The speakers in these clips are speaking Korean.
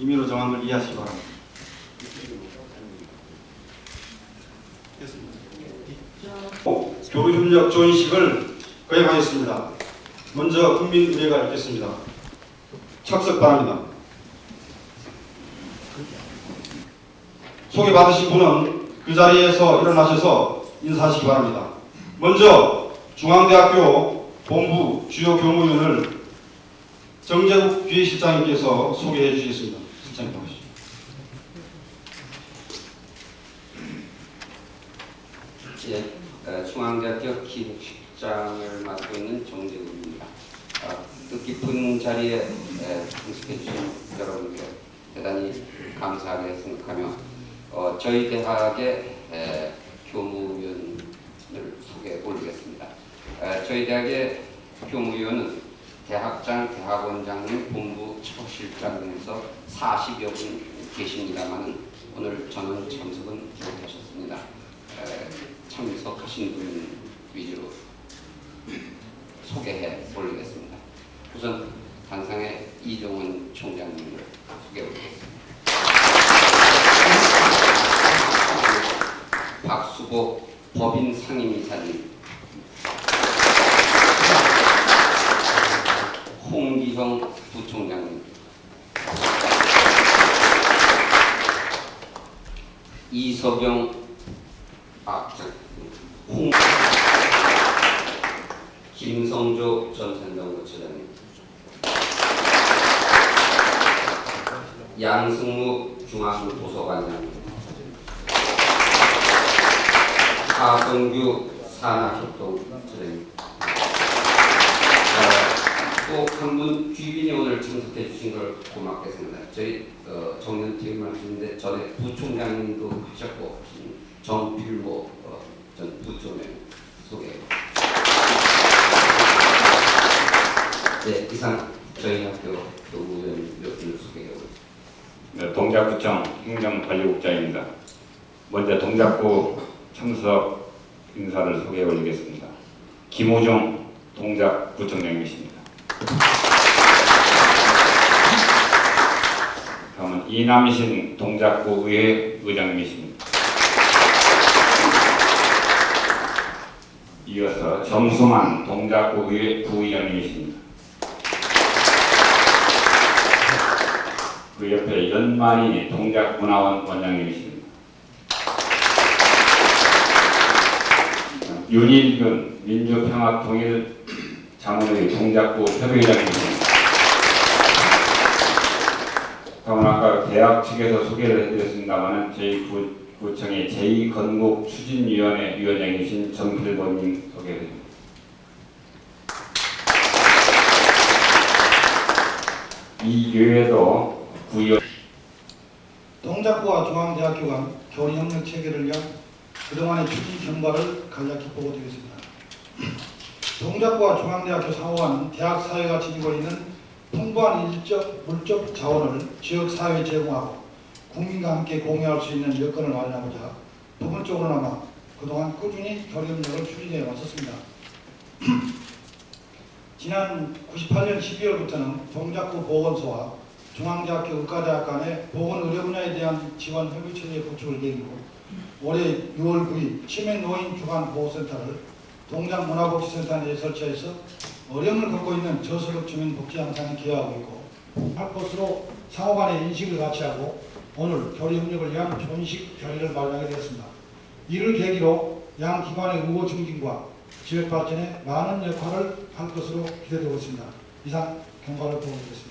임의로 정한 걸 이해하시기 바랍니다. 어, 교류협력 조인식을 거행하겠습니다. 먼저 국민의회가 있겠습니다. 착석 바랍니다. 소개받으신 분은 그 자리에서 일어나셔서 인사하시기 바랍니다. 먼저 중앙대학교 본부 주요 교무위원을 정재국 비실장님께서 소개해 주시겠습니다. 실장님 나오시죠. 예, 어, 중앙대학교 기획실장을 맡고 있는 정재국입니다. 아, 뜻깊은 자리에 에, 참석해 주신 여러분께 대단히 감사하게 생각하며 어, 저희 대학의 에, 교무위원을 소개해 올리겠습니다. 에, 저희 대학의 교무위원은 대학장, 대학원장님, 본부 처실장 등에서 40여 분 계십니다만 오늘 저는 참석은 못하셨습니다. 에, 참석하신 분 위주로 소개해 올리겠습니다. 우선 단상의 이종훈 총장님을 소개해 올리겠습니다. 박수복 법인 상임이사님 홍기성 부총장님 이석영 아, 저, 홍 김성조 전 선정부처장님. 양승무 중앙도서관장님. 하성규 산학협동처장님. 꼭한분 귀빈이 오늘 참석해 주신 걸 고맙게 생각합니다. 저희 어, 정년퇴임 말씀인데 전에 부총장님도 하셨고 정필모 어, 전 부총장 소개. 네 이상 저희 학교 몇 분을 소개하고 네, 동작구청 행정관리국장입니다. 먼저 동작구 참석 인사를 소개해 올리겠습니다. 김호종 동작구청장님이십니다. 다음은 이남신 동작구 의회 의장님이십니다. 이어서 정수만 동작구 의회 부의장님이십니다. 그 옆에 연만이 동작문화원 원장님이십니다. 윤일균 민주평화통일 자문회 동작구 협의회장님이십니다. 다음은 아까 대학 측에서 소개를 해드렸습니다만 저희 구, 구청의 제2건국 추진위원회 위원장이신 정필범님 소개해드립니다. 이 외에도 구의원 동작구와 중앙대학교 간 교류협력 체계를 위한 그동안의 추진 경과를 간략히 보고드리겠습니다. 동작구와 중앙대학교 상호와는 대학 사회가 지니고 있는 풍부한 인적, 물적 자원을 지역 사회에 제공하고 국민과 함께 공유할 수 있는 여건을 마련하고자 부분적으로나마 그동안 꾸준히 교류협력을 추진해 왔었습니다. 지난 98년 12월부터는 동작구 보건소와 중앙대학교 의과대학 간의 보건의료 분야에 대한 지원 협의 체계 구축을 계기로 올해 6월 9일 치매 노인 주간 보호센터를 동작문화복지센터 내에 설치해서 어려움을 겪고 있는 저소득 주민 복지 향상에 기여하고 있고 할 것으로 상호 간의 인식을 같이 하고 오늘 교류 협력을 위한 존식 자리를 마련하게 되었습니다. 이를 계기로 양 기관의 우호 증진과 지역 발전에 많은 역할을 할 것으로 기대되고 있습니다. 이상 경과를 보고드리겠습니다.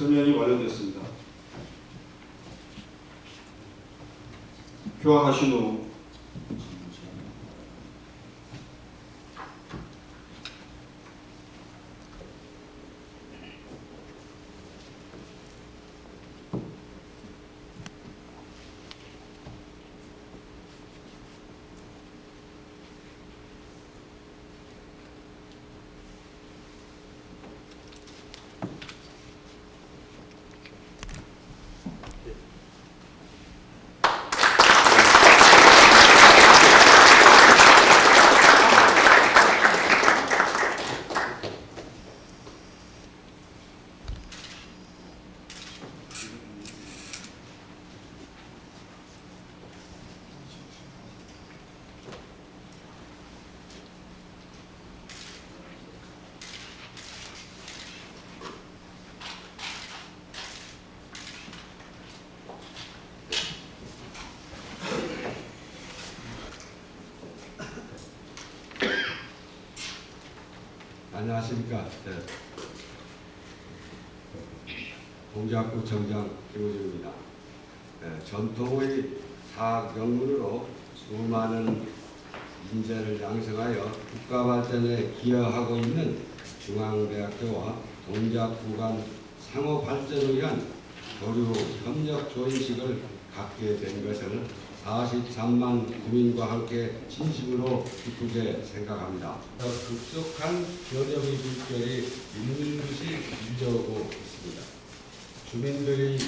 서면이 완료됐습니다. 교황하신 후 안녕하십니까. 네. 동작구 정장 김우중입니다. 네, 전통의 사학 명문으로 수많은 인재를 양성하여 국가 발전에 기여하고 있는 중앙대학교와 동작구 간 상호 발전을 위한 교류 협력 조인식을 갖게 된 것을 43만 국민과 함께 진심으로 기쁘게 생각합니다. 급속한 변형의 물결이 있는 듯이 밀려오고 있습니다. 주민들이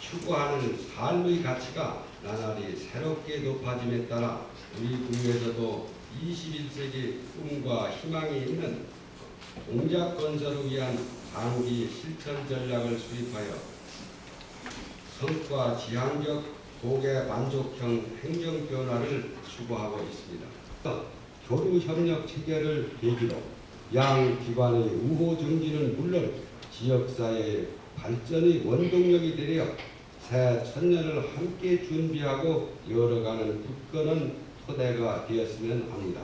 추구하는 삶의 가치가 나날이 새롭게 높아짐에 따라 우리 국내에서도 21세기 꿈과 희망이 있는 공작 건설을 위한 장기 실천 전략을 수립하여 성과 지향적 고개 만족형 행정 변화를 추구하고 있습니다. 교류 협력 체계를 계기로 양 기관의 우호 정지는 물론 지역사회의 발전의 원동력이 되려 새 천년을 함께 준비하고 열어가는 굳건한 토대가 되었으면 합니다.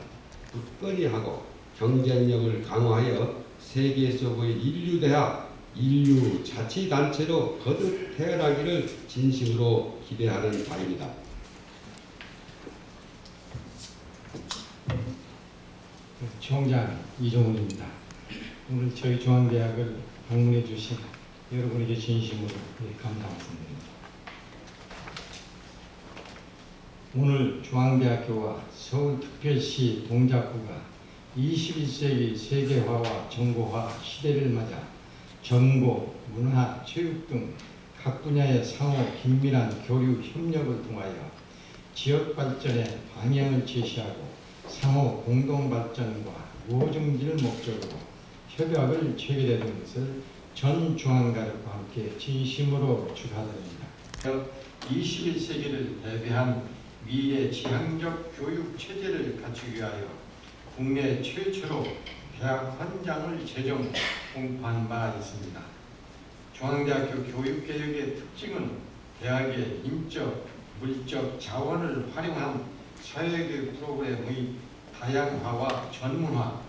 굳건히 하고 경쟁력을 강화하여 세계 속의 인류 대학, 인류 자치단체로 거듭 태어나기를 진심으로 기대하는 바입니다. 총장 이종훈입니다. 오늘 저희 중앙대학을 방문해 주신 여러분에게 진심으로 예, 감사 말씀드립니다. 오늘 중앙대학교와 서울특별시 동작구가 21세기 세계화와 정보화 시대를 맞아 정보, 문화, 체육 등 각 분야의 상호 긴밀한 교류 협력을 통하여 지역 발전의 방향을 제시하고 상호 공동 발전과 우호증진을 목적으로 협약을 체결하는 것을 전 중앙가족과 함께 진심으로 축하드립니다. 21세기를 대비한 미래 지향적 교육 체제를 갖추기 위하여 국내 최초로 대학 헌장을 제정 공포한 바 있습니다. 중앙대학교 교육개혁의 특징은 대학의 인적, 물적 자원을 활용한 사회교육 프로그램의 다양화와 전문화,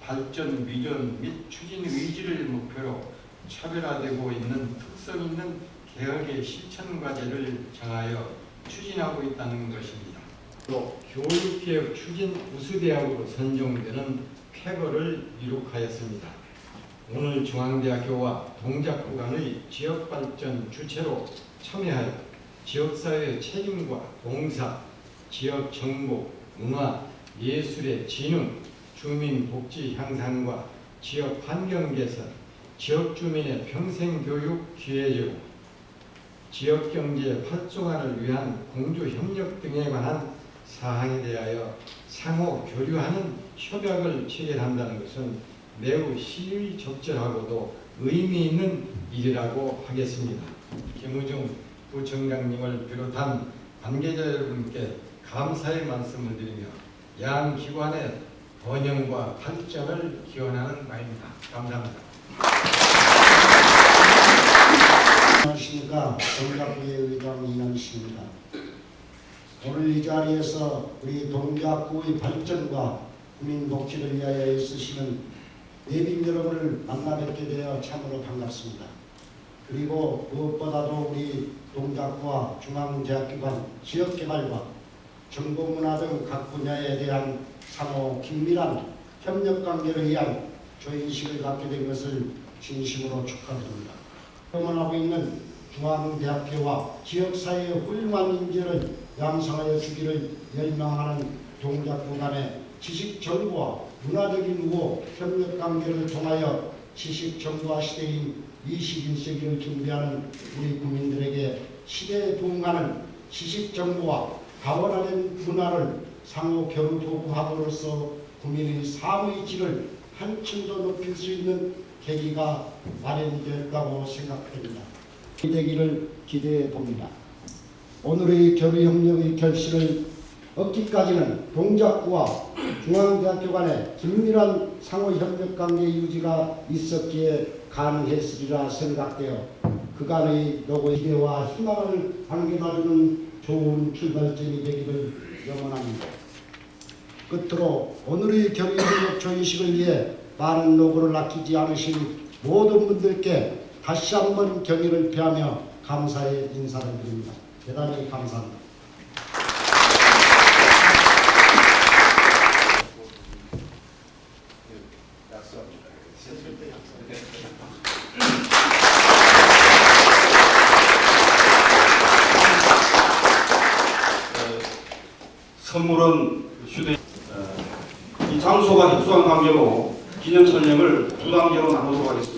발전 비전 및 추진 의지를 목표로 차별화되고 있는 특성 있는 개혁의 실천 과제를 정하여 추진하고 있다는 것입니다. 또 교육개혁 추진 우수대학으로 선정되는 쾌거를 이룩하였습니다. 오늘 중앙대학교와 동작구 간의 지역발전 주체로 참여하여 지역사회의 책임과 봉사, 지역 정보, 문화, 예술의 진흥, 주민 복지 향상과 지역 환경 개선, 지역 주민의 평생 교육 기회 제공, 지역 경제 활성화를 위한 공조 협력 등에 관한 사항에 대하여 상호 교류하는 협약을 체결한다는 것은 매우 시의적절하고도 의미 있는 일이라고 하겠습니다. 김우중 부총장님을 비롯한 관계자 여러분께 감사의 말씀을 드리며 양 기관의 번영과 발전을 기원하는 바입니다. 감사합니다. 안녕하십니까 동작구의 의장 이남식입니다. 오늘 이 자리에서 우리 동작구의 발전과 국민 복지를 위하여 애쓰시는 내빈 여러분을 만나 뵙게 되어 참으로 반갑습니다. 그리고 무엇보다도 우리 중앙대학교 간 지역개발과 정보문화 등 각 분야에 대한 상호 긴밀한 협력관계를 위한 조인식을 갖게 된 것을 진심으로 축하드립니다. 경험하고 있는 중앙대학교와 지역사회의 훌륭한 인재를 양성하여 주기를 열망하는 동작구 간의 지식 정보와 문화적인 우호 협력 관계를 통하여 지식 정보화 시대인 21세기를 준비하는 우리 국민들에게 시대에 부응하는 지식 정보와 다원화된 문화를 상호 겨루 도구함으로써 국민의 삶의 질을 한층 더 높일 수 있는 계기가 마련되었다고 생각됩니다. 되기를 기대해 봅니다. 오늘의 교류 협력의 결실을 얻기까지는 동작구와 중앙대학교 간의 긴밀한 상호 협력관계 유지가 있었기에 가능했으리라 생각되어 그간의 노고 기대와 희망을 안겨다주는 좋은 출발점이 되기를 염원합니다. 끝으로 오늘의 교류협력 조인식을 위해 많은 노고를 아끼지 않으신 모든 분들께 다시 한번 경의를 표하며 감사의 인사를 드립니다. 대단히 감사합니다. 선물은 휴대 어, 이 장소가 협소한 관계로 기념 촬영을 두 단계로 나누도록 하겠습니다.